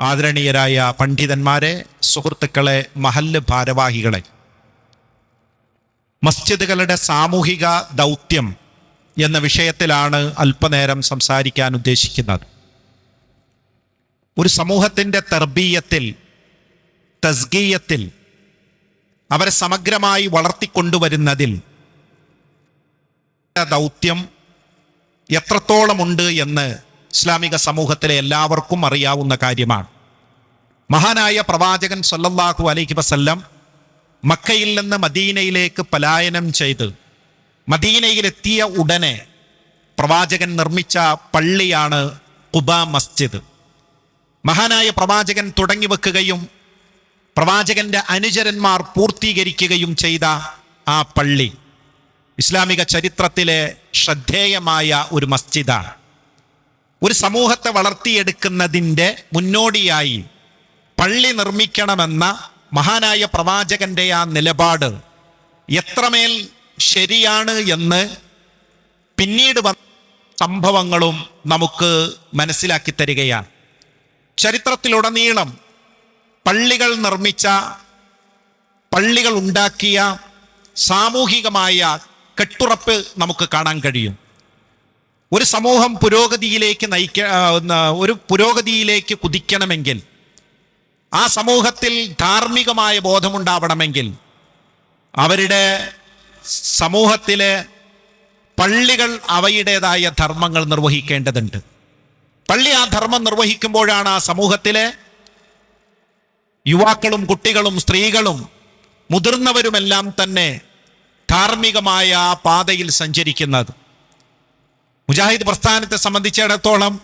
ആദരണീയരായ പണ്ഡിതന്മാരെ സുഹൃത്തുക്കളെ മഹല്ല് ഭാരവാഹികളെ. മസ്ജിദുകളുടെ സാമൂഹിക ദൗത്യം എന്ന വിഷയത്തിലാണ് അല്പനേരം സംസാരിക്കാൻ ഉദ്ദേശിക്കുന്നത്. ഒരു സമൂഹത്തിന്റെ തർബീയത്തിൽ തസ്ഗീയത്തിൽ അവരെ സമഗ്രമായി വളർത്തിക്കൊണ്ടുവരുന്നതിൽ ദൗത്യം എത്രത്തോളമുണ്ട് എന്ന് ഇസ്ലാമിക സമൂഹത്തിലെ എല്ലാവർക്കും അറിയാവുന്ന കാര്യമാണ്. മഹാനായ പ്രവാചകൻ സൊല്ലാഹു അലൈഹി വസല്ലം മക്കയിൽ നിന്ന് മദീനയിലേക്ക് പലായനം ചെയ്ത് മദീനയിലെത്തിയ ഉടനെ പ്രവാചകൻ നിർമ്മിച്ച പള്ളിയാണ് കുബ മസ്ജിദ്. മഹാനായ പ്രവാചകൻ തുടങ്ങി വെക്കുകയും പ്രവാചകന്റെ അനുചരന്മാർ പൂർത്തീകരിക്കുകയും ചെയ്ത ആ പള്ളി ഇസ്ലാമിക ചരിത്രത്തിലെ ശ്രദ്ധേയമായ ഒരു മസ്ജിദാണ്. ഒരു സമൂഹത്തെ വളർത്തിയെടുക്കുന്നതിന്റെ മുന്നോടിയായി പള്ളി നിർമ്മിക്കണമെന്ന മഹാനായ പ്രവാചകന്റെ ആ നിലപാട് എത്രമേൽ ശരിയാണ് എന്ന് പിന്നീട് സംഭവങ്ങളും നമുക്ക് മനസ്സിലാക്കി തരികയാണ്. ചരിത്രത്തിലുടനീളം പള്ളികൾ നിർമ്മിച്ച പള്ളികൾ ഉണ്ടാക്കിയ സാമൂഹികമായ കെട്ടുറപ്പ് നമുക്ക് കാണാൻ കഴിയും. ഒരു സമൂഹം പുരോഗതിയിലേക്ക് നയിക്ക ഒരു പുരോഗതിയിലേക്ക് കുതിക്കണമെങ്കിൽ ആ സമൂഹത്തിൽ ധാർമ്മികമായ ബോധമുണ്ടാവണമെങ്കിൽ അവരുടെ സമൂഹത്തിലെ പള്ളികൾ അവയുടേതായ ധർമ്മങ്ങൾ നിർവഹിക്കേണ്ടതുണ്ട്. പള്ളി ആ ധർമ്മം നിർവഹിക്കുമ്പോഴാണ് ആ സമൂഹത്തിലെ യുവാക്കളും കുട്ടികളും സ്ത്രീകളും മുതിർന്നവരുമെല്ലാം തന്നെ ധാർമ്മികമായ ആ പാതയിൽ സഞ്ചരിക്കുന്നത്. മുജാഹിദ് പ്രസ്ഥാനത്തെ സംബന്ധിച്ചിടത്തോളം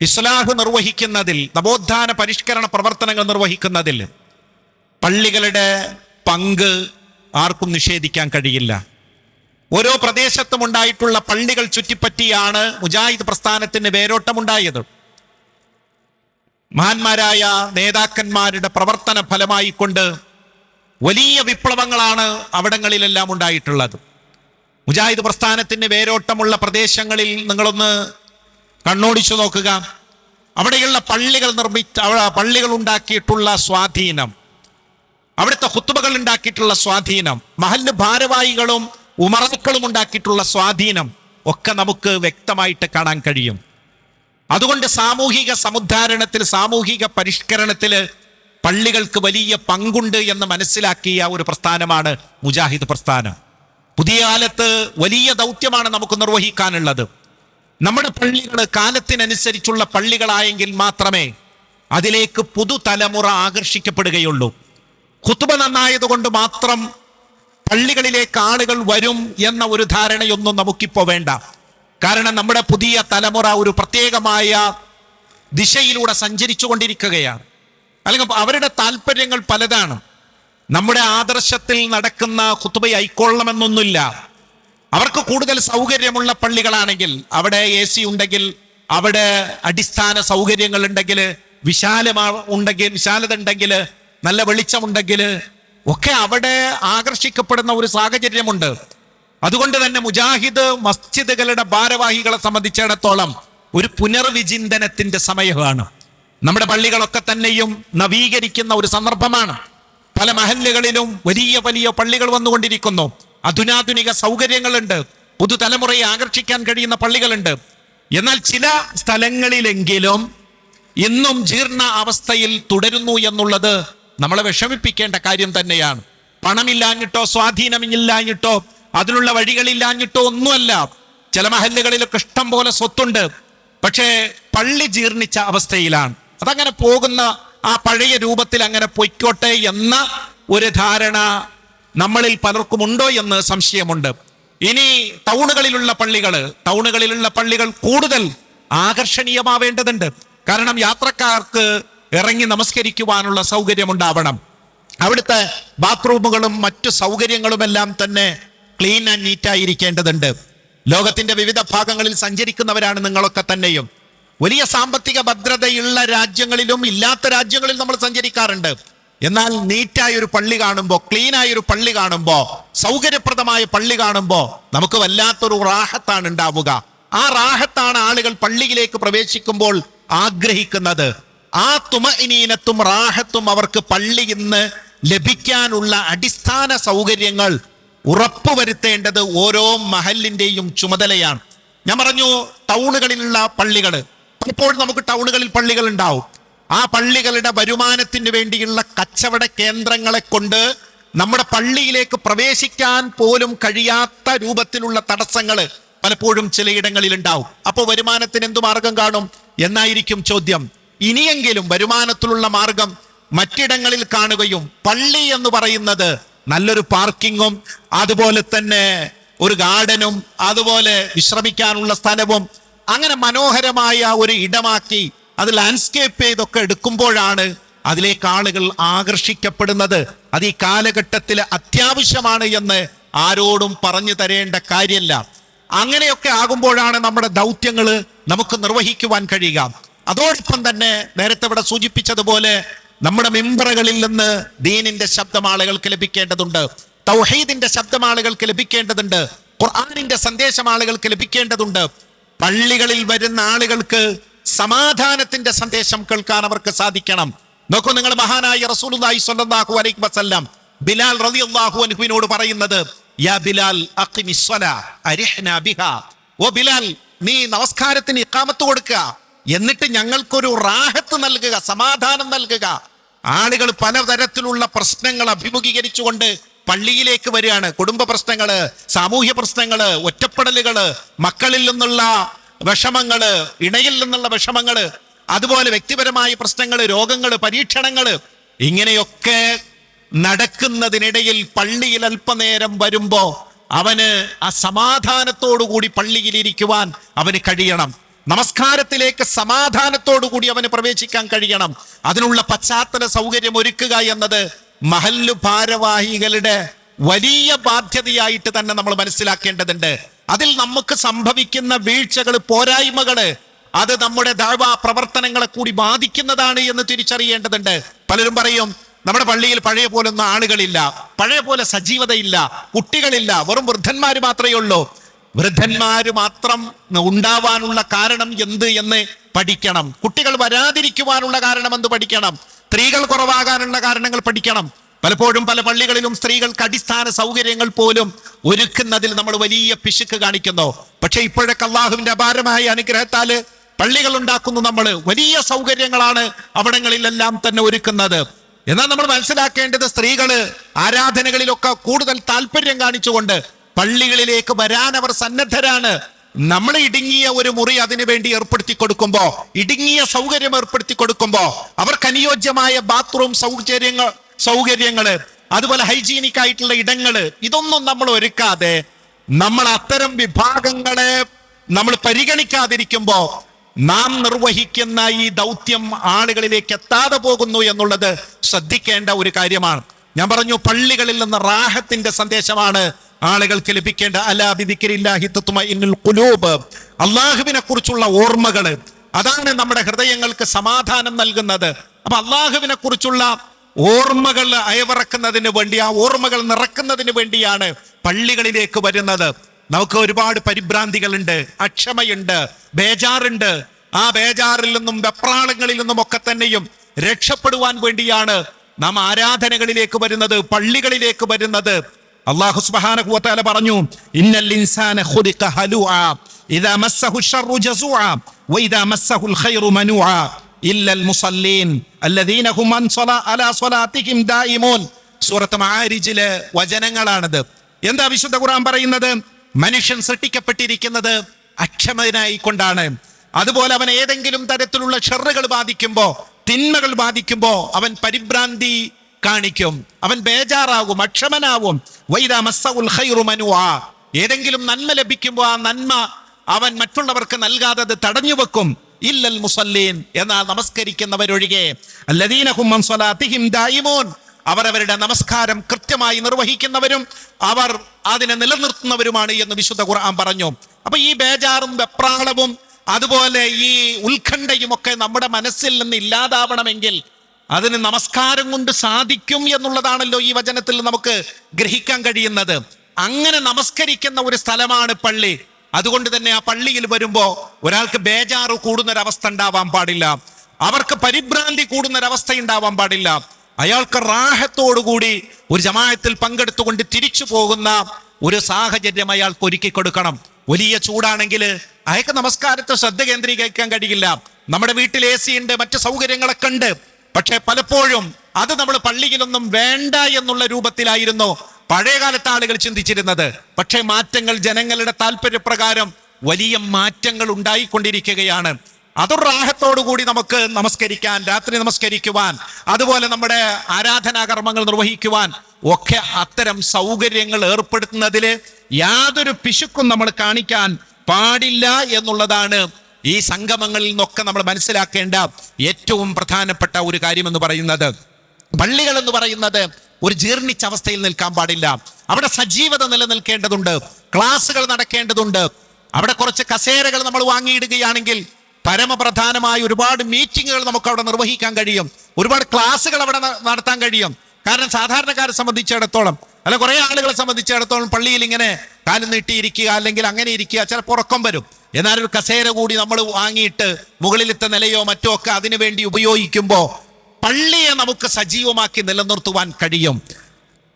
ഇസ്ലാഹ് നിർവഹിക്കുന്നതിൽ നവോത്ഥാന പരിഷ്കരണ പ്രവർത്തനങ്ങൾ നിർവഹിക്കുന്നതിൽ പള്ളികളുടെ പങ്ക് ആർക്കും നിഷേധിക്കാൻ കഴിയില്ല. ഓരോ പ്രദേശത്തും ഉണ്ടായിട്ടുള്ള പള്ളികൾ ചുറ്റിപ്പറ്റിയാണ് മുജാഹിദ് പ്രസ്ഥാനത്തിന് വേരോട്ടമുണ്ടായത്. മഹാന്മാരായ നേതാക്കന്മാരുടെ പ്രവർത്തന ഫലമായിക്കൊണ്ട് വലിയ വിപ്ലവങ്ങളാണ് അവിടങ്ങളിലെല്ലാം ഉണ്ടായിട്ടുള്ളത്. മുജാഹിദ് പ്രസ്ഥാനത്തിന്റെ വേരോട്ടമുള്ള പ്രദേശങ്ങളിൽ നിങ്ങളൊന്ന് കണ്ണോടിച്ചു നോക്കുക. അവിടെയുള്ള പള്ളികൾ നിർമ്മിച്ച പള്ളികൾ ഉണ്ടാക്കിയിട്ടുള്ള സ്വാധീനം. അവിടുത്തെ ഹുത്തുബകൾ ഉണ്ടാക്കിയിട്ടുള്ള സ്വാധീനം. മഹല്ല് ഭാരവാഹികളും ഉമറാക്കളും ഉണ്ടാക്കിയിട്ടുള്ള സ്വാധീനം ഒക്കെ നമുക്ക് വ്യക്തമായിട്ട് കാണാൻ കഴിയും. അതുകൊണ്ട് സാമൂഹിക സമുദ്ധാരണത്തിൽ സാമൂഹിക പരിഷ്കരണത്തിൽ പള്ളികൾക്ക് വലിയ പങ്കുണ്ട് എന്ന് മനസ്സിലാക്കിയ ഒരു പ്രസ്ഥാനമാണ് മുജാഹിദ് പ്രസ്ഥാനം. പുതിയ കാലത്ത് വലിയ ദൗത്യമാണ് നമുക്ക് നിർവഹിക്കാനുള്ളത്. നമ്മുടെ പള്ളികൾ കാലത്തിനനുസരിച്ചുള്ള പള്ളികളായെങ്കിൽ മാത്രമേ അതിലേക്ക് പുതുതലമുറ ആകർഷിക്കപ്പെടുകയുള്ളൂ. കുത്തുബ നന്നായതുകൊണ്ട് മാത്രം പള്ളികളിലേക്ക് ആളുകൾ വരും എന്ന ഒരു ധാരണയൊന്നും നമുക്കിപ്പോ വേണ്ട. കാരണം നമ്മുടെ പുതിയ തലമുറ ഒരു പ്രത്യേകമായ ദിശയിലൂടെ സഞ്ചരിച്ചു കൊണ്ടിരിക്കുകയാണ് അല്ലെങ്കിൽ അവരുടെ താല്പര്യങ്ങൾ പലതാണ്. നമ്മുടെ ആദർശത്തിൽ നടക്കുന്ന കുത്തുബ ആയിക്കൊള്ളണമെന്നൊന്നുമില്ല. അവർക്ക് കൂടുതൽ സൗകര്യമുള്ള പള്ളികളാണെങ്കിൽ അവിടെ എ സി ഉണ്ടെങ്കിൽ അവിടെ അടിസ്ഥാന സൗകര്യങ്ങൾ ഉണ്ടെങ്കിൽ വിശാലമാ ഉണ്ടെങ്കിൽ വിശാലത ഉണ്ടെങ്കിൽ നല്ല വെളിച്ചമുണ്ടെങ്കിൽ ഒക്കെ അവിടെ ആകർഷിക്കപ്പെടുന്ന ഒരു സാഹചര്യമുണ്ട്. അതുകൊണ്ട് തന്നെ മുജാഹിദ് മസ്ജിദുകളുടെ ഭാരവാഹികളെ സംബന്ധിച്ചിടത്തോളം ഒരു പുനർവിചിന്തനത്തിന്റെ സമയമാണ്. നമ്മുടെ പള്ളികളൊക്കെ തന്നെയും നവീകരിക്കുന്ന ഒരു സന്ദർഭമാണ്. പല മഹല്ലുകളിലും വലിയ വലിയ പള്ളികൾ വന്നുകൊണ്ടിരിക്കുന്നു. അധുനാധുനിക സൗകര്യങ്ങളുണ്ട്. പുതുതലമുറയെ ആകർഷിക്കാൻ കഴിയുന്ന പള്ളികളുണ്ട്. എന്നാൽ ചില സ്ഥലങ്ങളിലെങ്കിലും ഇന്നും ജീർണ അവസ്ഥയിൽ തുടരുന്നു എന്നുള്ളത് നമ്മളെ വിഷമിപ്പിക്കേണ്ട കാര്യം തന്നെയാണ്. പണമില്ലാഞ്ഞിട്ടോ സ്വാധീനമില്ലാഞ്ഞിട്ടോ അതിനുള്ള വഴികളില്ലാഞ്ഞിട്ടോ ഒന്നുമല്ല. ചില മഹല്ലുകളിലൊക്കെ ഇഷ്ടം പോലെ സ്വത്തുണ്ട്. പക്ഷേ പള്ളി ജീർണിച്ച അവസ്ഥയിലാണ്. അതങ്ങനെ പോകുന്ന ആ പഴയ രൂപത്തിൽ അങ്ങനെ പൊയ്ക്കോട്ടെ എന്ന ഒരു ധാരണ നമ്മളിൽ പലർക്കും ഉണ്ടോ എന്ന് സംശയമുണ്ട്. ഇനി ടൗണുകളിലുള്ള പള്ളികൾ ടൗണുകളിലുള്ള പള്ളികൾ കൂടുതൽ ആകർഷണീയമാവേണ്ടതുണ്ട്. കാരണം യാത്രക്കാർക്ക് ഇറങ്ങി നമസ്കരിക്കുവാനുള്ള സൗകര്യമുണ്ടാവണം. അവിടുത്തെ ബാത്റൂമുകളും മറ്റു സൗകര്യങ്ങളുമെല്ലാം തന്നെ ക്ലീൻ ആൻഡ് നീറ്റായിരിക്കേണ്ടതുണ്ട്. ലോകത്തിന്റെ വിവിധ ഭാഗങ്ങളിൽ സഞ്ചരിക്കുന്നവരാണ് നിങ്ങളൊക്കെ തന്നെയും. വലിയ സാമ്പത്തിക ഭദ്രതയുള്ള രാജ്യങ്ങളിലും ഇല്ലാത്ത രാജ്യങ്ങളിലും നമ്മൾ സഞ്ചരിക്കാറുണ്ട്. എന്നാൽ നീറ്റായ ഒരു പള്ളി കാണുമ്പോൾ ക്ലീനായ ഒരു പള്ളി കാണുമ്പോൾ സൗകര്യപ്രദമായ പള്ളി കാണുമ്പോൾ നമുക്ക് വല്ലാത്തൊരു റാഹത്താണ് ഉണ്ടാവുക. ആ റാഹത്താണ് ആളുകൾ പള്ളിയിലേക്ക് പ്രവേശിക്കുമ്പോൾ ആഗ്രഹിക്കുന്നത്. ആ തുമഇനീനത്തും റാഹത്തും അവർക്ക് പള്ളി ഇന്ന് ലഭിക്കാനുള്ള അടിസ്ഥാന സൗകര്യങ്ങൾ ഉറപ്പുവരുത്തേണ്ടത് ഓരോ മഹലിന്റെയും ചുമതലയാണ്. ഞാൻ പറഞ്ഞു ടൗണുകളിലുള്ള പള്ളികൾ പലപ്പോഴും നമുക്ക് ടൗണുകളിൽ പള്ളികൾ ഉണ്ടാവും ആ പള്ളികളുടെ വരുമാനത്തിന് വേണ്ടിയുള്ള കച്ചവട കേന്ദ്രങ്ങളെ കൊണ്ട് നമ്മുടെ പള്ളിയിലേക്ക് പ്രവേശിക്കാൻ പോലും കഴിയാത്ത രൂപത്തിലുള്ള തടസ്സങ്ങൾ പലപ്പോഴും ചിലയിടങ്ങളിൽ ഉണ്ടാവും അപ്പോൾ വരുമാനത്തിന് എന്തു മാർഗം കാണും? എന്നായിരിക്കും ചോദ്യം. ഇനിയെങ്കിലും വരുമാനത്തിലുള്ള മാർഗം മറ്റിടങ്ങളിൽ കാണുകയും പള്ളി എന്ന് പറയുന്നത് നല്ലൊരു പാർക്കിങ്ങും അതുപോലെ തന്നെ ഒരു ഗാർഡനും അതുപോലെ വിശ്രമിക്കാനുള്ള സ്ഥലവും അങ്ങനെ മനോഹരമായ ഒരു ഇടമാക്കി അത് ലാൻഡ്സ്കേപ്പ് ചെയ്തൊക്കെ എടുക്കുമ്പോഴാണ് അതിലേക്ക് ആളുകൾ ആകർഷിക്കപ്പെടുന്നത്. അത് ഈ കാലഘട്ടത്തിൽ അത്യാവശ്യമാണ് എന്ന് ആരോടും പറഞ്ഞു തരേണ്ട കാര്യമല്ല അങ്ങനെയൊക്കെ ആകുമ്പോഴാണ് നമ്മുടെ ദൗത്യങ്ങൾ നമുക്ക് നിർവഹിക്കുവാൻ കഴിയുക. അതോടൊപ്പം തന്നെ നേരത്തെ ഇവിടെ സൂചിപ്പിച്ചതുപോലെ നമ്മുടെ മെമ്പറുകളിൽ നിന്ന് ദീനിന്റെ ശബ്ദം ആളുകൾക്ക് ലഭിക്കേണ്ടതുണ്ട്. തൗഹീദിന്റെ ശബ്ദം ആളുകൾക്ക് ലഭിക്കേണ്ടതുണ്ട്. ഖുർആാനിന്റെ സന്ദേശം ആളുകൾക്ക് ലഭിക്കേണ്ടതുണ്ട്. പള്ളികളിൽ വരുന്ന ആളുകൾക്ക് സമാധാനത്തിന്റെ സന്ദേശം കേൾക്കാൻ അവർക്ക് സാധിക്കണം. നോക്കൂ നിങ്ങൾ മഹാനായ റസൂലുള്ളാഹി സ്വല്ലല്ലാഹു അലൈഹി വസല്ലം ബിലാൽ റളിയല്ലാഹു അൻഹുവിനോട് പറയുന്നത് യാ ബിലാൽ അഖിമിസ്സലാ അരിഹ്നാ ബിഹാ. ഓ ബിലാൽ നീ നമസ്കാരത്തിന് ഇഖാമത്ത് കൊടുക്കുക എന്നിട്ട് ഞങ്ങൾക്കൊരു റാഹത്ത് നൽകുക സമാധാനം നൽകുക. ആളുകൾ പലതരത്തിലുള്ള പ്രശ്നങ്ങൾ അഭിമുഖീകരിച്ചുകൊണ്ട് പള്ളിയിലേക്ക് വരികയാണ്. കുടുംബ പ്രശ്നങ്ങൾ സാമൂഹ്യ പ്രശ്നങ്ങൾ ഒറ്റപ്പെടലുകൾ മക്കളിൽ നിന്നുള്ള വിഷമങ്ങൾ ഇണയിൽ നിന്നുള്ള വിഷമങ്ങൾ അതുപോലെ വ്യക്തിപരമായ പ്രശ്നങ്ങൾ രോഗങ്ങൾ പരീക്ഷണങ്ങൾ ഇങ്ങനെയൊക്കെ നടക്കുന്നതിനിടയിൽ പള്ളിയിൽ അല്പനേരം വരുമ്പോ അവന് ആ സമാധാനത്തോടുകൂടി പള്ളിയിൽ ഇരിക്കുവാൻ അവന് കഴിയണം. നമസ്കാരത്തിലേക്ക് സമാധാനത്തോടുകൂടി അവന് പ്രവേശിക്കാൻ കഴിയണം. അതിനുള്ള പശ്ചാത്തല സൗകര്യം ഒരുക്കുക എന്നത് മഹല്ലു ഭാരവാഹികളുടെ വലിയ ബാധ്യതയായിട്ട് തന്നെ നമ്മൾ മനസ്സിലാക്കേണ്ടതുണ്ട്. അതിൽ നമുക്ക് സംഭവിക്കുന്ന വീഴ്ചകൾ പോരായ്മകൾ അത് നമ്മുടെ ദാഴ്വ പ്രവർത്തനങ്ങളെ കൂടി ബാധിക്കുന്നതാണ് എന്ന് തിരിച്ചറിയേണ്ടതുണ്ട്. പലരും പറയും നമ്മുടെ പള്ളിയിൽ പഴയ പോലൊന്നും ആളുകളില്ല പഴയ പോലെ സജീവതയില്ല കുട്ടികളില്ല വെറും വൃദ്ധന്മാർ മാത്രമേ ഉള്ളൂ. വൃദ്ധന്മാര് മാത്രം ഉണ്ടാവാനുള്ള കാരണം എന്ത് എന്ന് പഠിക്കണം. കുട്ടികൾ വരാതിരിക്കുവാനുള്ള കാരണം എന്ത് പഠിക്കണം? സ്ത്രീകൾ കുറവാകാനുള്ള കാരണങ്ങൾ പഠിക്കണം. പലപ്പോഴും പല പള്ളികളിലും സ്ത്രീകൾക്ക് അടിസ്ഥാന സൗകര്യങ്ങൾ പോലും ഒരുക്കുന്നതിൽ നമ്മൾ വലിയ പിശുക്ക് കാണിക്കുന്നു. പക്ഷെ ഇപ്പോഴൊക്കെ അള്ളാഹുവിന്റെ അപാരമായ അനുഗ്രഹത്താൽ പള്ളികൾ ഉണ്ടാക്കുന്നു നമ്മൾ വലിയ സൗകര്യങ്ങളാണ് അവിടങ്ങളിലെല്ലാം തന്നെ ഒരുക്കുന്നത്. എന്നാൽ നമ്മൾ മനസ്സിലാക്കേണ്ടത് സ്ത്രീകൾ ആരാധനകളിലൊക്കെ കൂടുതൽ താല്പര്യം കാണിച്ചുകൊണ്ട് പള്ളികളിലേക്ക് വരാൻ അവർ സന്നദ്ധരാണ്. നമ്മൾ ഇടുങ്ങിയ ഒരു മുറി അതിനു വേണ്ടി ഏർപ്പെടുത്തി കൊടുക്കുമ്പോ ഇടുങ്ങിയ സൗകര്യം ഏർപ്പെടുത്തി കൊടുക്കുമ്പോ അവർക്ക് അനുയോജ്യമായ ബാത്റൂം സൗകര്യങ്ങൾ സൗകര്യങ്ങൾ അതുപോലെ ഹൈജീനിക് ആയിട്ടുള്ള ഇടങ്ങൾ ഇതൊന്നും നമ്മൾ ഒരുക്കാതെ നമ്മൾ അത്തരം വിഭാഗങ്ങളെ നമ്മൾ പരിഗണിക്കാതിരിക്കുമ്പോ നാം നിർവഹിക്കുന്ന ഈ ദൗത്യം ആളുകളിലേക്ക് എത്താതെ പോകുന്നു എന്നുള്ളത് ശ്രദ്ധിക്കേണ്ട ഒരു കാര്യമാണ്. ഞാൻ പറഞ്ഞു പള്ളികളിൽ നിന്ന് റാഹത്തിന്റെ സന്ദേശമാണ് ആളുകൾക്ക് ലഭിക്കേണ്ട. അലാബിദിക്കരില്ലാഹിത്തുമ അള്ളാഹുവിനെ കുറിച്ചുള്ള ഓർമ്മകൾ. അതാണ് നമ്മുടെ ഹൃദയങ്ങൾക്ക് സമാധാനം നൽകുന്നത്. അപ്പൊ അള്ളാഹുവിനെ കുറിച്ചുള്ള ഓർമ്മകൾ അയവിറക്കുന്നതിന് വേണ്ടി ആ ഓർമ്മകൾ നിറക്കുന്നതിന് വേണ്ടിയാണ് പള്ളികളിലേക്ക് വരുന്നത്. നമുക്ക് ഒരുപാട് പരിഭ്രാന്തികളുണ്ട് അക്ഷമയുണ്ട് ബേജാറുണ്ട്. ആ ബേജാറിൽ നിന്നും വെപ്രാളങ്ങളിൽ നിന്നും ഒക്കെ തന്നെയും രക്ഷപ്പെടുവാൻ വേണ്ടിയാണ് നാം ആരാധനകളിലേക്ക് വരുന്നത് പള്ളികളിലേക്ക് വരുന്നത്. അള്ളാഹു സുബ്ഹാനഹു വതആല പറഞ്ഞു ഇന്നൽ ഇൻസാന മസ്സഹു ഷർറു ജസുഅ മസ്സഹുൽ ഖൈറു മനുഅ ഇല്ലൽ സ്വലാ അലാ സ്വലാത്തിഹിം ദായിമൂൻ സൂറത്ത് വചനങ്ങളാണിത്. എന്താ വിശുദ്ധ ഖുർആൻ പറയുന്നത്? മനുഷ്യൻ സൃഷ്ടിക്കപ്പെട്ടിരിക്കുന്നത് അക്ഷമനായി കൊണ്ടാണ് അതുപോലെ അവൻ ഏതെങ്കിലും തരത്തിലുള്ള ഷെറുകൾ ബാധിക്കുമ്പോ തിന്മകൾ ബാധിക്കുമ്പോൾ അവൻ പരിഭ്രാന്തി കാണിക്കും. അവൻ ബേജാറാകും അക്ഷമനാവും. ഏതെങ്കിലും നന്മ ലഭിക്കുമ്പോൾ ആ നന്മ അവൻ മറ്റുള്ളവർക്ക് നൽകാതെ അത് തടഞ്ഞു വെക്കും. ഇല്ലൽ മുസല്ലീൻ എന്നാൽ നമസ്കരിക്കുന്നവരൊഴികെ. അവർ അവരുടെ നമസ്കാരം കൃത്യമായി നിർവഹിക്കുന്നവരും അവർ അതിനെ നിലനിർത്തുന്നവരുമാണ് എന്ന് വിശുദ്ധ ഖുർആൻ പറഞ്ഞു. അപ്പൊ ഈ ബേജാറും വെപ്രാളവും അതുപോലെ ഈ ഉത്കണ്ഠയുമൊക്കെ നമ്മുടെ മനസ്സിൽ നിന്ന് ഇല്ലാതാവണമെങ്കിൽ അതിന് നമസ്കാരം കൊണ്ട് സാധിക്കും എന്നുള്ളതാണല്ലോ ഈ വചനത്തിൽ നമുക്ക് ഗ്രഹിക്കാൻ കഴിയുന്നത്. അങ്ങനെ നമസ്കരിക്കുന്ന ഒരു സ്ഥലമാണ് പള്ളി. അതുകൊണ്ട് തന്നെ ആ പള്ളിയിൽ വരുമ്പോൾ ഒരാൾക്ക് ബേജാറ് കൂടുന്നൊരവസ്ഥ ഉണ്ടാവാൻ പാടില്ല. അവർക്ക് പരിഭ്രാന്തി കൂടുന്നൊരവസ്ഥ ഉണ്ടാവാൻ പാടില്ല. അയാൾക്ക് റാഹത്തോടുകൂടി ഒരു ജമായത്തിൽ പങ്കെടുത്തുകൊണ്ട് തിരിച്ചു പോകുന്ന ഒരു സാഹചര്യം അയാൾക്ക് ഒരുക്കി കൊടുക്കണം. വലിയ ചൂടാണെങ്കിൽ അയാൾക്ക് നമസ്കാരത്തെ ശ്രദ്ധ കേന്ദ്രീകരിക്കാൻ കഴിയില്ല. നമ്മുടെ വീട്ടിൽ എ സി ഉണ്ട് മറ്റു സൗകര്യങ്ങളൊക്കെ ഉണ്ട്. പക്ഷെ പലപ്പോഴും അത് നമ്മൾ പള്ളിയിലൊന്നും വേണ്ട എന്നുള്ള രൂപത്തിലായിരുന്നു പഴയകാലത്തെ ആളുകൾ ചിന്തിച്ചിരുന്നത്. പക്ഷേ മാറ്റങ്ങൾ ജനങ്ങളുടെ താല്പര്യപ്രകാരം വലിയ മാറ്റങ്ങൾ ഉണ്ടായിക്കൊണ്ടിരിക്കുകയാണ്. കൂടി നമുക്ക് നമസ്കരിക്കാൻ രാത്രി നമസ്കരിക്കുവാൻ അതുപോലെ നമ്മുടെ ആരാധനാകർമ്മങ്ങൾ നിർവഹിക്കുവാൻ ഒക്കെ അത്തരം സൗകര്യങ്ങൾ ഏർപ്പെടുത്തുന്നതിൽ യാതൊരു പിശുക്കും നമ്മൾ കാണിക്കാൻ പാടില്ല എന്നുള്ളതാണ് ഈ സംഗമങ്ങളിൽ നിന്നൊക്കെ നമ്മൾ മനസ്സിലാക്കേണ്ട ഏറ്റവും പ്രധാനപ്പെട്ട ഒരു കാര്യമെന്ന് പറയുന്നത്. പള്ളികൾ എന്ന് പറയുന്നത് ഒരു ജീർണിച്ച അവസ്ഥയിൽ നിൽക്കാൻ പാടില്ല. അവിടെ സജീവത നിലനിൽക്കേണ്ടതുണ്ട്. ക്ലാസ്സുകൾ നടക്കേണ്ടതുണ്ട്. അവിടെ കുറച്ച് കസേരകൾ നമ്മൾ വാങ്ങിയിടുകയാണെങ്കിൽ പരമപ്രധാനമായ ഒരുപാട് മീറ്റിങ്ങുകൾ നമുക്ക് അവിടെ നിർവഹിക്കാൻ കഴിയും. ഒരുപാട് ക്ലാസ്സുകൾ അവിടെ നടത്താൻ കഴിയും. കാരണം സാധാരണക്കാരെ സംബന്ധിച്ചിടത്തോളം അല്ല കുറെ ആളുകളെ സംബന്ധിച്ചിടത്തോളം പള്ളിയിൽ ഇങ്ങനെ കാലം നീട്ടിയിരിക്കുക അല്ലെങ്കിൽ അങ്ങനെ ഇരിക്കുക ചിലപ്പോൾ ഉറക്കം വരും. എന്നാൽ ഒരു കസേര കൂടി നമ്മൾ വാങ്ങിയിട്ട് മുകളിലത്തെ നിലയോ മറ്റോ ഒക്കെ അതിനു വേണ്ടി ഉപയോഗിക്കുമ്പോൾ പള്ളിയെ നമുക്ക് സജീവമാക്കി നിലനിർത്തുവാൻ കഴിയും.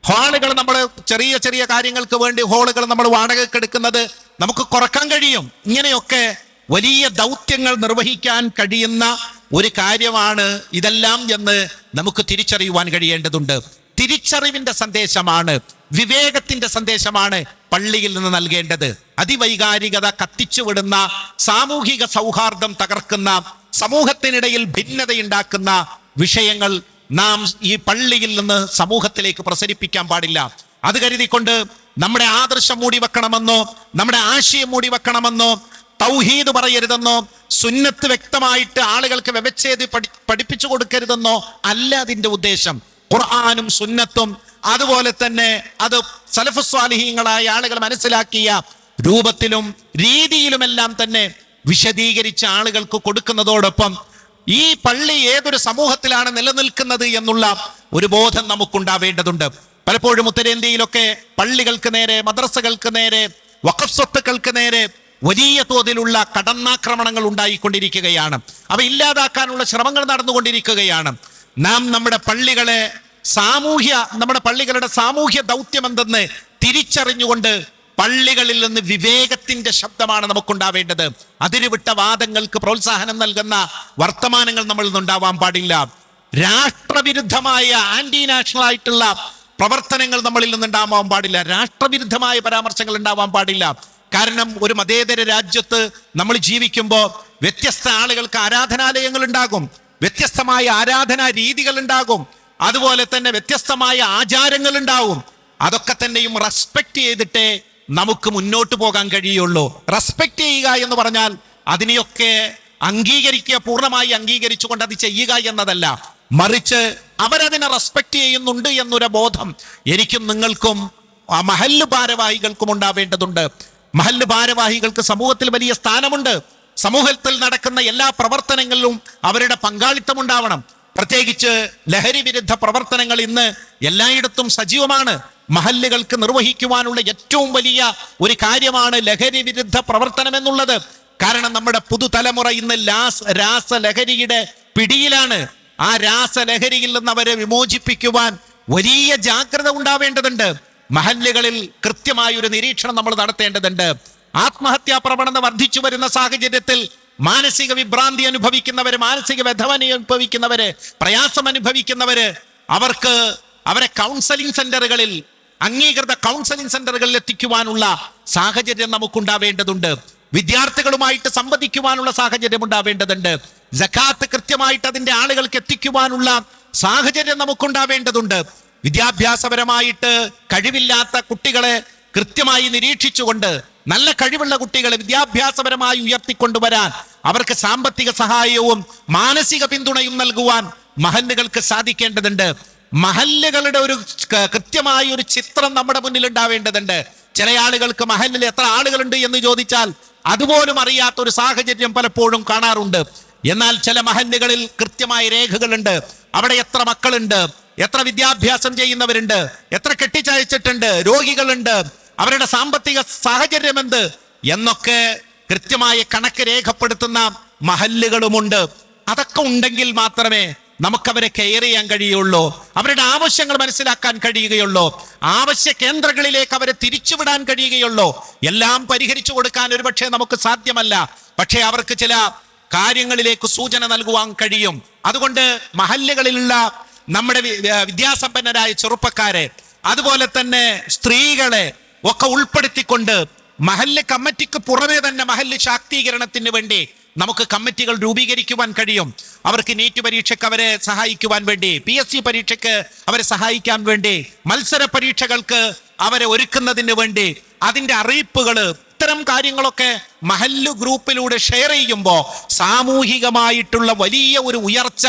ഹാളുകൾ നമ്മൾ ചെറിയ ചെറിയ കാര്യങ്ങൾക്ക് വേണ്ടി ഹാളുകൾ നമ്മൾ വാടകയ്ക്ക് എടുക്കുന്നത് നമുക്ക് കുറയ്ക്കാൻ കഴിയും. ഇങ്ങനെയൊക്കെ വലിയ ദൗത്യങ്ങൾ നിർവഹിക്കാൻ കഴിയുന്ന ഒരു കാര്യമാണ് ഇതെല്ലാം എന്ന് നമുക്ക് തിരിച്ചറിയുവാൻ കഴിയേണ്ടതുണ്ട്. തിരിച്ചറിവിന്റെ സന്ദേശമാണ് വിവേകത്തിന്റെ സന്ദേശമാണ് പള്ളിയിൽ നിന്ന് നൽകേണ്ടത്. അതിവൈകാരികത കത്തിച്ചുവിടുന്ന സാമൂഹിക സൗഹാർദ്ദം തകർക്കുന്ന സമൂഹത്തിനിടയിൽ ഭിന്നതയുണ്ടാക്കുന്ന വിഷയങ്ങൾ നാം ഈ പള്ളിയിൽ നിന്ന് സമൂഹത്തിലേക്ക് പ്രസരിപ്പിക്കാൻ പാടില്ല. അത് കരുതിക്കൊണ്ട് നമ്മുടെ ആദർശം മൂടി വെക്കണമെന്നോ നമ്മുടെ ആശയം മൂടി വെക്കണമെന്നോ തൗഹീദ് പറയരുതെന്നോ സുന്നത്ത് വ്യക്തമായിട്ട് ആളുകൾക്ക് വ്യവച്ഛേദി പഠി പഠിപ്പിച്ചു കൊടുക്കരുതെന്നോ അല്ല അതിന്റെ ഉദ്ദേശം. ഖുർആാനും സുന്നത്തും അതുപോലെ തന്നെ അത് സലഫുസ്വാലിഹീങ്ങളായ ആളുകൾ മനസ്സിലാക്കിയ രൂപത്തിലും രീതിയിലുമെല്ലാം തന്നെ വിശദീകരിച്ച ആളുകൾക്ക് കൊടുക്കുന്നതോടൊപ്പം ഈ പള്ളി ഏതൊരു സമൂഹത്തിലാണ് നിലനിൽക്കുന്നത് എന്നുള്ള ഒരു ബോധം നമുക്കുണ്ടാവേണ്ടതുണ്ട്. പലപ്പോഴും ഉത്തരേന്ത്യയിലൊക്കെ പള്ളികൾക്ക് നേരെ മദ്രസകൾക്ക് നേരെ വഖഫ് സ്വത്തുക്കൾക്ക് നേരെ വലിയ തോതിലുള്ള കടന്നാക്രമണങ്ങൾ ഉണ്ടായിക്കൊണ്ടിരിക്കുകയാണ്. അവ ഇല്ലാതാക്കാനുള്ള ശ്രമങ്ങൾ നടന്നുകൊണ്ടിരിക്കുകയാണ്. നാം നമ്മുടെ പള്ളികളെ സാമൂഹ്യ നമ്മുടെ പള്ളികളുടെ സാമൂഹ്യ ദൗത്യം എന്തെന്ന് തിരിച്ചറിഞ്ഞുകൊണ്ട് പള്ളികളിൽ നിന്ന് വിവേകത്തിന്റെ ശബ്ദമാണ് നമുക്കുണ്ടാവേണ്ടത്. അതിരുവിട്ട വാദങ്ങൾക്ക് പ്രോത്സാഹനം നൽകുന്ന വർത്തമാനങ്ങൾ നമ്മളിൽ നിന്നുണ്ടാവാൻ പാടില്ല. രാഷ്ട്രവിരുദ്ധമായ ആന്റി നാഷണൽ ആയിട്ടുള്ള പ്രവർത്തനങ്ങൾ നമ്മളിൽ നിന്നുണ്ടാവാൻ പാടില്ല. രാഷ്ട്രവിരുദ്ധമായ പരാമർശങ്ങൾ ഉണ്ടാവാൻ പാടില്ല. കാരണം ഒരു മതേതര രാജ്യത്ത് നമ്മൾ ജീവിക്കുമ്പോൾ വ്യത്യസ്ത ആളുകൾക്ക് ആരാധനാലയങ്ങൾ ഉണ്ടാകും. വ്യത്യസ്തമായ ആരാധനാ രീതികൾ ഉണ്ടാകും. അതുപോലെ തന്നെ വ്യത്യസ്തമായ ആചാരങ്ങൾ ഉണ്ടാവും അതൊക്കെ തന്നെയും റെസ്പെക്ട് ചെയ്തിട്ടേ നമുക്ക് മുന്നോട്ട് പോകാൻ കഴിയുള്ളൂ. റെസ്പെക്ട് ചെയ്യുക എന്ന് പറഞ്ഞാൽ അതിനെയൊക്കെ അംഗീകരിക്കുക പൂർണമായി അംഗീകരിച്ചുകൊണ്ട് അത് ചെയ്യുക എന്നതല്ല. മറിച്ച് അവരതിനെ റെസ്പെക്ട് ചെയ്യുന്നുണ്ട് എന്നൊരു ബോധം എനിക്കും നിങ്ങൾക്കും ആ മഹല്ല് ഭാരവാഹികൾക്കും ഉണ്ടാവേണ്ടതുണ്ട്. മഹല്ല് ഭാരവാഹികൾക്ക് സമൂഹത്തിൽ വലിയ സ്ഥാനമുണ്ട്. സമൂഹത്തിൽ നടക്കുന്ന എല്ലാ പ്രവർത്തനങ്ങളിലും അവരുടെ പങ്കാളിത്തം ഉണ്ടാവണം. പ്രത്യേകിച്ച് ലഹരി വിരുദ്ധ പ്രവർത്തനങ്ങൾ ഇന്ന് എല്ലായിടത്തും സജീവമാണ്. മഹല്ലുകൾക്ക് നിർവഹിക്കുവാനുള്ള ഏറ്റവും വലിയ ഒരു കാര്യമാണ് ലഹരി വിരുദ്ധ പ്രവർത്തനം എന്നുള്ളത്. കാരണം നമ്മുടെ പുതുതലമുറ ഇന്ന് ലാസ് രാസലഹരിയുടെ പിടിയിലാണ്. ആ രാസലഹരിയിൽ നിന്ന് അവരെ വിമോചിപ്പിക്കുവാൻ വലിയ ജാഗ്രത ഉണ്ടാവേണ്ടതുണ്ട്. മഹല്ലുകളിൽ കൃത്യമായ ഒരു നിരീക്ഷണം നമ്മൾ നടത്തേണ്ടതുണ്ട്. ആത്മഹത്യാ പ്രവണത വർദ്ധിച്ചു വരുന്ന സാഹചര്യത്തിൽ മാനസിക വിഭ്രാന്തി അനുഭവിക്കുന്നവര് മാനസിക വ്യധവനി അനുഭവിക്കുന്നവര് പ്രയാസം അനുഭവിക്കുന്നവര് അവർക്ക് അവരെ കൗൺസലിംഗ് സെന്ററുകളിൽ അംഗീകൃത കൗൺസലിംഗ് സെന്ററുകളിൽ എത്തിക്കുവാനുള്ള സാഹചര്യം നമുക്കുണ്ടാവേണ്ടതുണ്ട്. വിദ്യാർത്ഥികളുമായിട്ട് സംവദിക്കുവാനുള്ള സാഹചര്യം ഉണ്ടാവേണ്ടതുണ്ട്. ജക്കാത്ത് കൃത്യമായിട്ട് അതിന്റെ ആളുകൾക്ക് എത്തിക്കുവാനുള്ള സാഹചര്യം നമുക്കുണ്ടാവേണ്ടതുണ്ട്. വിദ്യാഭ്യാസപരമായിട്ട് കഴിവില്ലാത്ത കുട്ടികളെ കൃത്യമായി നിരീക്ഷിച്ചുകൊണ്ട് നല്ല കഴിവുള്ള കുട്ടികളെ വിദ്യാഭ്യാസപരമായി ഉയർത്തിക്കൊണ്ടുവരാൻ അവർക്ക് സാമ്പത്തിക സഹായവും മാനസിക പിന്തുണയും നൽകുവാൻ മഹല്ലുകൾക്ക് സാധിക്കേണ്ടതുണ്ട്. മഹല്ലുകളുടെ ഒരു കൃത്യമായ ഒരു ചിത്രം നമ്മുടെ മുന്നിൽ ഉണ്ടാവേണ്ടതുണ്ട്. ചില ആളുകൾക്ക് മഹല്ലിൽ എത്ര ആളുകളുണ്ട് എന്ന് ചോദിച്ചാൽ അതുപോലും അറിയാത്ത ഒരു സാഹചര്യം പലപ്പോഴും കാണാറുണ്ട്. എന്നാൽ ചില മഹല്ലുകളിൽ കൃത്യമായ രേഖകളുണ്ട്. അവിടെ എത്ര മക്കളുണ്ട്? എത്ര വിദ്യാഭ്യാസം ചെയ്യുന്നവരുണ്ട്? എത്ര കെട്ടിച്ചയച്ചിട്ടുണ്ട്? രോഗികളുണ്ട്? അവരുടെ സാമ്പത്തിക സാഹചര്യം എന്ത് എന്നൊക്കെ കൃത്യമായ കണക്ക് രേഖപ്പെടുത്തുന്ന മഹല്ലുകളുമുണ്ട്. അതൊക്കെ ഉണ്ടെങ്കിൽ മാത്രമേ നമുക്കവരെ കെയർ ചെയ്യാൻ കഴിയുള്ളൂ. അവരുടെ ആവശ്യങ്ങൾ മനസ്സിലാക്കാൻ കഴിയുകയുള്ളൂ. ആവശ്യ കേന്ദ്രങ്ങളിലേക്ക് അവരെ തിരിച്ചുവിടാൻ കഴിയുകയുള്ളൂ. എല്ലാം പരിഹരിച്ചു കൊടുക്കാൻ ഒരുപക്ഷെ നമുക്ക് സാധ്യമല്ല. പക്ഷേ അവർക്ക് ചില കാര്യങ്ങളിലേക്ക് സൂചന നൽകുവാൻ കഴിയും. അതുകൊണ്ട് മഹല്ലുകളിലുള്ള നമ്മുടെ വിദ്യാസമ്പന്നരായ ചെറുപ്പക്കാരെ അതുപോലെ തന്നെ സ്ത്രീകളെ ഒക്കെ ഉൾപ്പെടുത്തിക്കൊണ്ട് മഹല്ല് കമ്മിറ്റിക്ക് പുറമേ തന്നെ മഹല്ല് ശാക്തീകരണത്തിന് വേണ്ടി നമുക്ക് കമ്മിറ്റികൾ രൂപീകരിക്കുവാൻ കഴിയും. അവർക്ക് നീറ്റ് പരീക്ഷയ്ക്ക് അവരെ സഹായിക്കുവാൻ വേണ്ടി പി എസ് സി പരീക്ഷയ്ക്ക് അവരെ സഹായിക്കാൻ വേണ്ടി മത്സര പരീക്ഷകൾക്ക് അവരെ ഒരുക്കുന്നതിന് വേണ്ടി അതിന്റെ അറിയിപ്പുകൾ ഇത്തരം കാര്യങ്ങളൊക്കെ മഹല്ല് ഗ്രൂപ്പിലൂടെ ഷെയർ ചെയ്യുമ്പോൾ സാമൂഹികമായിട്ടുള്ള വലിയ ഒരു ഉയർച്ച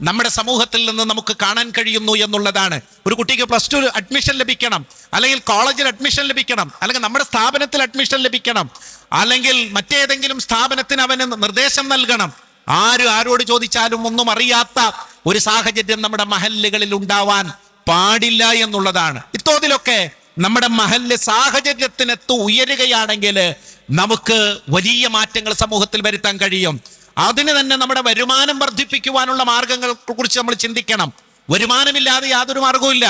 നമ്മുടെ സമൂഹത്തിൽ നിന്ന് നമുക്ക് കാണാൻ കഴിയുന്നു എന്നുള്ളതാണ്. ഒരു കുട്ടിക്ക് പ്ലസ് ടു അഡ്മിഷൻ ലഭിക്കണം. അല്ലെങ്കിൽ കോളേജിൽ അഡ്മിഷൻ ലഭിക്കണം. അല്ലെങ്കിൽ നമ്മുടെ സ്ഥാപനത്തിൽ അഡ്മിഷൻ ലഭിക്കണം. അല്ലെങ്കിൽ മറ്റേതെങ്കിലും സ്ഥാപനത്തിന് അവന് നിർദ്ദേശം നൽകണം. ആര് ആരോട് ചോദിച്ചാലും ഒന്നും അറിയാത്ത ഒരു സാഹചര്യം നമ്മുടെ മഹല്ലുകളിൽ ഉണ്ടാവാൻ പാടില്ല എന്നുള്ളതാണ്. ഇത്തോതിലൊക്കെ നമ്മുടെ മഹല്ല് സാഹചര്യത്തിനെത്തു ഉയരുകയാണെങ്കിൽ നമുക്ക് വലിയ മാറ്റങ്ങൾ സമൂഹത്തിൽ വരുത്താൻ കഴിയും. അതിന് തന്നെ നമ്മുടെ വരുമാനം വർദ്ധിപ്പിക്കുവാനുള്ള മാർഗങ്ങളെ കുറിച്ച് നമ്മൾ ചിന്തിക്കണം. വരുമാനമില്ലാതെ യാതൊരു മാർഗവും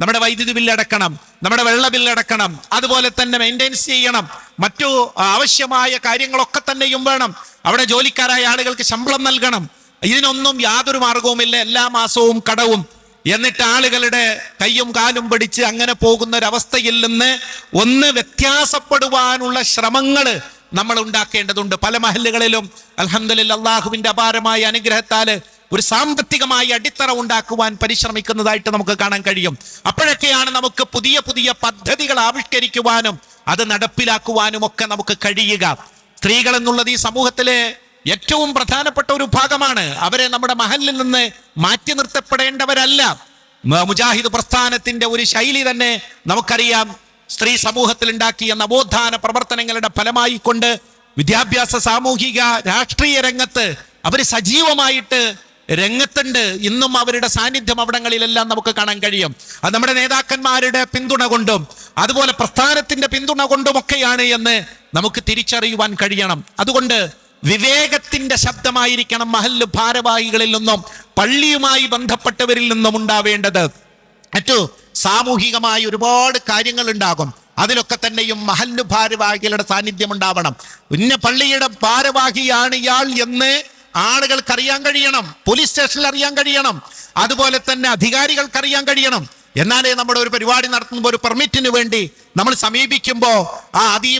നമ്മുടെ വൈദ്യുതി ബില്ല് അടക്കണം. നമ്മുടെ വെള്ള ബില്ല് അടക്കണം. അതുപോലെ തന്നെ മെയിന്റെനൻസ് ചെയ്യണം. മറ്റു ആവശ്യമായ കാര്യങ്ങളൊക്കെ തന്നെയും വേണം. അവിടെ ജോലിക്കാരായ ആളുകൾക്ക് ശമ്പളം നൽകണം. ഇതിനൊന്നും യാതൊരു മാർഗവുമില്ല. എല്ലാ മാസവും കടവും. എന്നിട്ട് ആളുകളുടെ കയ്യും കാലും പിടിച്ച് അങ്ങനെ പോകുന്ന ഒരവസ്ഥയിൽ നിന്ന് ഒന്ന് വ്യത്യാസപ്പെടുവാനുള്ള ശ്രമങ്ങൾ നമ്മൾ ഉണ്ടാക്കേണ്ടതുണ്ട്. പല മഹല്ലുകളിലും അൽഹംദുലില്ലാ അള്ളാഹുവിന്റെ അപാരമായ അനുഗ്രഹത്താൽ ഒരു സാമ്പത്തികമായ അടിത്തറ ഉണ്ടാക്കുവാൻ പരിശ്രമിക്കുന്നതായിട്ട് നമുക്ക് കാണാൻ കഴിയും. അപ്പോഴൊക്കെയാണ് നമുക്ക് പുതിയ പുതിയ പദ്ധതികൾ ആവിഷ്കരിക്കുവാനും അത് നടപ്പിലാക്കുവാനും ഒക്കെ നമുക്ക് കഴിയുക. സ്ത്രീകൾ എന്നുള്ളത് ഈ സമൂഹത്തിലെ ഏറ്റവും പ്രധാനപ്പെട്ട ഒരു ഭാഗമാണ്. അവരെ നമ്മുടെ മഹലിൽ നിന്ന് മാറ്റി നിർത്തപ്പെടേണ്ടവരല്ല. മുജാഹിദ് പ്രസ്ഥാനത്തിന്റെ ഒരു ശൈലി തന്നെ നമുക്കറിയാം. സ്ത്രീ സമൂഹത്തിൽ ഉണ്ടാക്കിയ നവോത്ഥാന പ്രവർത്തനങ്ങളുടെ ഫലമായി കൊണ്ട് വിദ്യാഭ്യാസ സാമൂഹിക രാഷ്ട്രീയ രംഗത്ത് അവർ സജീവമായിട്ട് രംഗത്തുണ്ട്. ഇന്നും അവരുടെ സാന്നിധ്യം അവിടങ്ങളിലെല്ലാം നമുക്ക് കാണാൻ കഴിയും. അത് നമ്മുടെ നേതാക്കന്മാരുടെ പിന്തുണ കൊണ്ടും അതുപോലെ പ്രസ്ഥാനത്തിന്റെ പിന്തുണ കൊണ്ടുമൊക്കെയാണ് എന്ന് നമുക്ക് തിരിച്ചറിയുവാൻ കഴിയണം. അതുകൊണ്ട് വിവേകത്തിന്റെ ശബ്ദമായിരിക്കണം മഹല്ല് ഭാരവാഹികളിൽ നിന്നും പള്ളിയുമായി ബന്ധപ്പെട്ടവരിൽ നിന്നും ഉണ്ടാവേണ്ടത്. മറ്റു സാമൂഹികമായ ഒരുപാട് കാര്യങ്ങൾ ഉണ്ടാകും അതിലൊക്കെ തന്നെയും മഹല്ലു ഭാരവാഹികളുടെ സാന്നിധ്യം ഉണ്ടാവണം ഇന്ന പള്ളിയുടെ ഭാരവാഹിയാണ് ഇയാൾ എന്ന് ആളുകൾക്ക് അറിയാൻ കഴിയണം. പോലീസ് സ്റ്റേഷനിൽ അറിയാൻ കഴിയണം. അതുപോലെ തന്നെ അധികാരികൾക്ക് അറിയാൻ കഴിയണം. എന്നാലേ നമ്മുടെ ഒരു പരിപാടി നടത്തുമ്പോൾ ഒരു പെർമിറ്റിന് വേണ്ടി നമ്മൾ സമീപിക്കുമ്പോൾ ആ അത്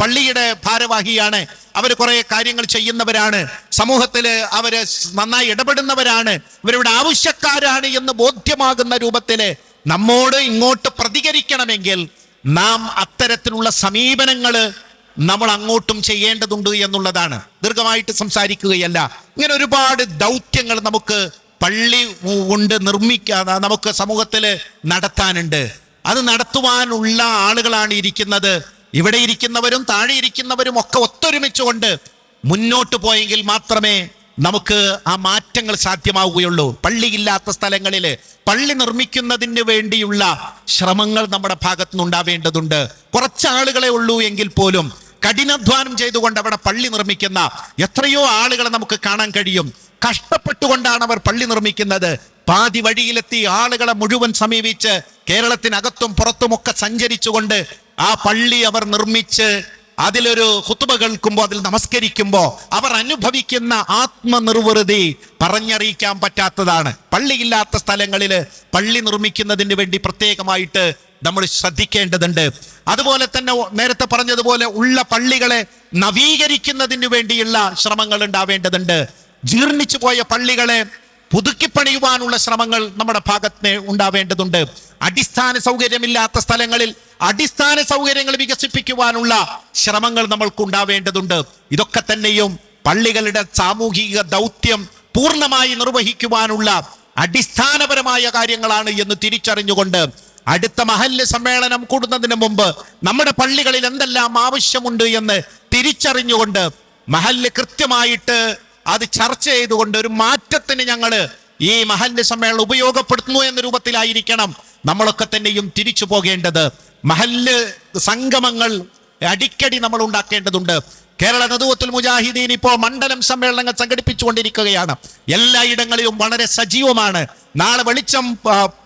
പള്ളിയുടെ ഭാരവാഹിയാണ്. അവർ കുറെ കാര്യങ്ങൾ ചെയ്യുന്നവരാണ്. സമൂഹത്തിൽ അവർ നന്നായി ഇടപെടുന്നവരാണ്. ഇവരുടെ ആവശ്യക്കാരാണ് എന്ന് ബോധ്യമാകുന്ന രൂപത്തിൽ നമ്മോട് ഇങ്ങോട്ട് പ്രതികരിക്കണമെങ്കിൽ നാം അത്തരത്തിലുള്ള സമീപനങ്ങൾ നമ്മൾ അങ്ങോട്ടും ചെയ്യേണ്ടതുണ്ട് എന്നുള്ളതാണ്. ദീർഘമായിട്ട് സംസാരിക്കുകയല്ല. ഇങ്ങനെ ഒരുപാട് ദൗത്യങ്ങൾ നമുക്ക് പള്ളി കൊണ്ട് നിർമ്മിക്കാൻ നമുക്ക് സമൂഹത്തിൽ നടത്താനുണ്ട്. അത് നടത്തുവാനുള്ള ആളുകളാണ് ഇരിക്കുന്നത്. ഇവിടെ ഇരിക്കുന്നവരും താഴെ ഇരിക്കുന്നവരും ഒക്കെ ഒത്തൊരുമിച്ചുകൊണ്ട് മുന്നോട്ട് പോയെങ്കിൽ മാത്രമേ നമുക്ക് ആ മാറ്റങ്ങൾ സാധ്യമാവുകയുള്ളൂ. പള്ളിയില്ലാത്ത സ്ഥലങ്ങളിൽ പള്ളി നിർമ്മിക്കുന്നതിന് വേണ്ടിയുള്ള ശ്രമങ്ങൾ നമ്മുടെ ഭാഗത്തു നിന്നുണ്ടാവേണ്ടതുണ്ട് കുറച്ച് ആളുകളെ ഉള്ളൂ എങ്കിൽ പോലും കഠിനാധ്വാനം ചെയ്തുകൊണ്ട് അവിടെ പള്ളി നിർമ്മിക്കുന്ന എത്രയോ ആളുകളെ നമുക്ക് കാണാൻ കഴിയും. കഷ്ടപ്പെട്ടുകൊണ്ടാണ് അവർ പള്ളി നിർമ്മിക്കുന്നത്. പാതി വഴിയിലെത്തി ആളുകളെ മുഴുവൻ സമീപിച്ച് കേരളത്തിനകത്തും പുറത്തുമൊക്കെ സഞ്ചരിച്ചുകൊണ്ട് ആ പള്ളി അവർ നിർമ്മിച്ച് അതിലൊരു ഹുത്തുബ കേൾക്കുമ്പോൾ അതിൽ നമസ്കരിക്കുമ്പോൾ അവർ അനുഭവിക്കുന്ന ആത്മനിർവൃതി പറഞ്ഞറിയിക്കാൻ പറ്റാത്തതാണ്. പള്ളിയില്ലാത്ത സ്ഥലങ്ങളിൽ പള്ളി നിർമ്മിക്കുന്നതിന് വേണ്ടി പ്രത്യേകമായിട്ട് നമ്മൾ ശ്രദ്ധിക്കേണ്ടതുണ്ട്. അതുപോലെ തന്നെ നേരത്തെ പറഞ്ഞതുപോലെ ഉള്ള പള്ളികളെ നവീകരിക്കുന്നതിന് വേണ്ടിയുള്ള ശ്രമങ്ങൾ ഉണ്ടാവേണ്ടതുണ്ട്. ജീർണിച്ചു പോയ പള്ളികളെ പുതുക്കിപ്പണിയുവാനുള്ള ശ്രമങ്ങൾ നമ്മുടെ ഭാഗത്ത് ഉണ്ടാവേണ്ടതുണ്ട്. അടിസ്ഥാന സൗകര്യമില്ലാത്ത സ്ഥലങ്ങളിൽ അടിസ്ഥാന സൗകര്യങ്ങൾ വികസിപ്പിക്കുവാനുള്ള ശ്രമങ്ങൾ നമ്മൾക്ക് ഉണ്ടാവേണ്ടതുണ്ട്. ഇതൊക്കെ തന്നെയും പള്ളികളുടെ സാമൂഹിക ദൗത്യം പൂർണമായി നിർവഹിക്കുവാനുള്ള അടിസ്ഥാനപരമായ കാര്യങ്ങളാണ് എന്ന് തിരിച്ചറിഞ്ഞുകൊണ്ട് അടുത്ത മഹല്ല് സമ്മേളനം കൂടുന്നതിന് മുമ്പ് നമ്മുടെ പള്ളികളിൽ എന്തെല്ലാം ആവശ്യമുണ്ട് എന്ന് തിരിച്ചറിഞ്ഞുകൊണ്ട് മഹല്ല് കൃത്യമായിട്ട് അത് ചർച്ച ചെയ്തുകൊണ്ട് ഒരു മാറ്റത്തിന് ഞങ്ങൾ ഈ മഹല്ല് സമ്മേളനം ഉപയോഗപ്പെടുത്തുന്നു എന്ന രൂപത്തിലായിരിക്കണം നമ്മളൊക്കെ തന്നെയും തിരിച്ചു പോകേണ്ടത്. മഹല്ല് സംഗമങ്ങൾ അടിക്കടി നമ്മൾ ഉണ്ടാക്കേണ്ടതുണ്ട്. കേരള നദുവത്തുൽ മുജാഹിദീൻ ഇപ്പോൾ മണ്ഡലം സമ്മേളനങ്ങൾ സംഘടിപ്പിച്ചുകൊണ്ടിരിക്കുകയാണ്. എല്ലായിടങ്ങളിലും വളരെ സജീവമാണ്. നാളെ വെളിച്ചം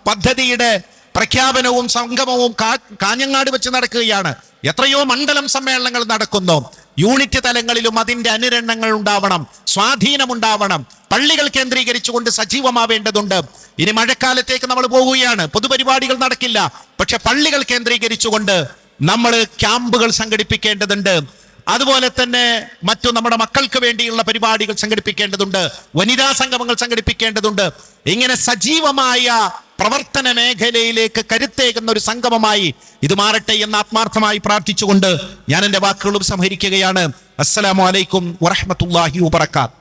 പദ്ധതിയുടെ പ്രഖ്യാപനവും സംഗമവും കാഞ്ഞങ്ങാട് വെച്ച് നടക്കുകയാണ്. എത്രയോ മണ്ഡലം സമ്മേളനങ്ങൾ നടക്കുന്നു. യൂണിറ്റ് തലങ്ങളിലും അതിന്റെ അനുരണ്ണങ്ങൾ ഉണ്ടാവണം. സ്വാധീനമുണ്ടാവണം. പള്ളികൾ കേന്ദ്രീകരിച്ചുകൊണ്ട് സജീവമാവേണ്ടതുണ്ട്. ഇനി മഴക്കാലത്തേക്ക് നമ്മൾ പോവുകയാണ്. പൊതുപരിപാടികൾ നടക്കില്ല. പക്ഷെ പള്ളികൾ കേന്ദ്രീകരിച്ചുകൊണ്ട് നമ്മൾ ക്യാമ്പുകൾ സംഘടിപ്പിക്കേണ്ടതുണ്ട്. അതുപോലെ തന്നെ മറ്റു നമ്മുടെ മക്കൾക്ക് വേണ്ടിയുള്ള പരിപാടികൾ സംഘടിപ്പിക്കേണ്ടതുണ്ട്. വനിതാ സംഗമങ്ങൾ സംഘടിപ്പിക്കേണ്ടതുണ്ട്. ഇങ്ങനെ സജീവമായ പ്രവർത്തന മേഖലയിലേക്ക് കരുത്തേകുന്ന ഒരു സംഗമമായി ഇത് മാറട്ടെ എന്ന് ആത്മാർത്ഥമായി പ്രാർത്ഥിച്ചുകൊണ്ട് ഞാൻ എന്റെ വാക്കുകളും സംഹരിക്കുകയാണ്. അസ്സലാമു അലൈക്കും വറഹ്മത്തുള്ളാഹി വബറകാത്ത്